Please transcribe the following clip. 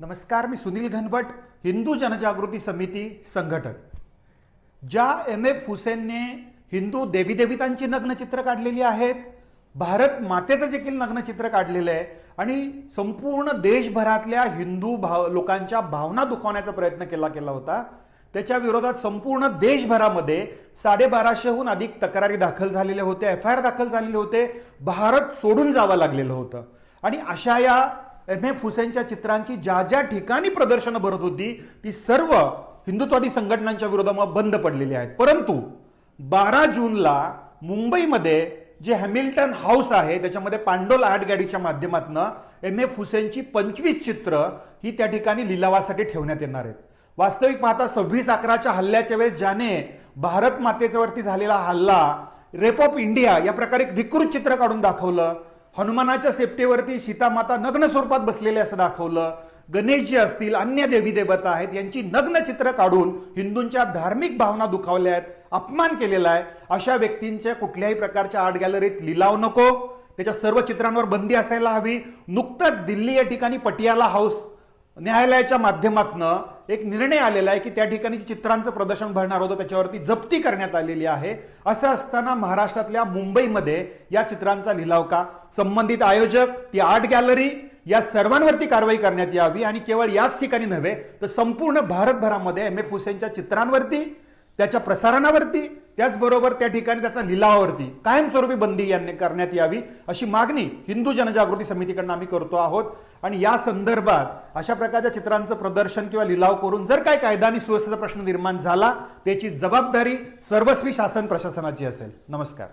नमस्कार मी सुनील घनवट हिंदू जनजागृती समिती संघटक. ज्या एम. एफ. हुसेनने हिंदू देवीदेवितांची नग्नचित्र काढलेली आहेत भारत मातेचं देखील नग्नचित्र काढलेलं आहे आणि संपूर्ण देशभरातल्या हिंदू भाव लोकांच्या भावना दुखावण्याचा प्रयत्न केला गेला होता. त्याच्या विरोधात संपूर्ण देशभरामध्ये साडेबाराशेहून अधिक तक्रारी दाखल झालेल्या होत्या एफ. आय. आर. दाखल झालेले होते. भारत सोडून जावं लागलेलं होतं. आणि अशा या एम एफ हुसेनच्या चित्रांची ज्या ज्या ठिकाणी प्रदर्शनं भरत होती ती सर्व हिंदुत्वादी संघटनांच्या विरोधामध्ये बंद पडलेली आहेत. परंतु बारा जूनला मुंबईमध्ये जे हॅमिल्टन हाऊस आहे त्याच्यामध्ये पांडोल आर्ट गॅलरीच्या माध्यमातून एम एफ हुसेनची पंचवीस चित्र ही त्या ठिकाणी लिलावासाठी ठेवण्यात येणार आहेत. वास्तविक पाहता सव्वीस अकराच्या हल्ल्याच्या वेळेस ज्याने भारत मातेच्या वरती झालेला हल्ला रेप ऑफ इंडिया या प्रकारे विकृत चित्र काढून दाखवलं हनुमानाच्या सेफ्टीवरती सीतामाता नग्न स्वरूपात बसलेले असं दाखवलं. गणेश जे असतील अन्य देवी देवता आहेत यांची नग्न चित्र काढून हिंदूंच्या धार्मिक भावना दुखावल्या आहेत अपमान केलेला आहे. अशा व्यक्तींच्या कुठल्याही प्रकारच्या आर्ट गॅलरीत लिलाव नको. त्याच्या सर्व चित्रांवर बंदी असायला हवी. नुकतंच दिल्ली या ठिकाणी पटियाला हाऊस न्यायालयाच्या माध्यमातून एक निर्णय आलेला आहे की त्या ठिकाणी चित्रांचं प्रदर्शन भरणार होतं त्याच्यावरती जप्ती करण्यात आलेली आहे. असं असताना महाराष्ट्रातल्या मुंबईमध्ये या चित्रांचा लिलाव का? संबंधित आयोजक ती आर्ट गॅलरी या सर्वांवरती कारवाई करण्यात यावी आणि केवळ याच ठिकाणी नव्हे तर संपूर्ण भारतभरामध्ये एम एफ हुसेनच्या चित्रांवरती त्याच्या प्रसारणावरती त्याचबरोबर त्या ठिकाणी त्याचा लिलावावरती कायमस्वरूपी बंदी यांनी करण्यात यावी अशी मागणी हिंदू जनजागृती समितीकडनं आम्ही करतो आहोत. आणि या संदर्भात अशा प्रकारच्या चित्रांचं प्रदर्शन किंवा लिलाव करून जर काय कायदा आणि सुव्यवस्थेचा प्रश्न निर्माण झाला त्याची जबाबदारी सर्वस्वी शासन प्रशासनाची असेल. नमस्कार.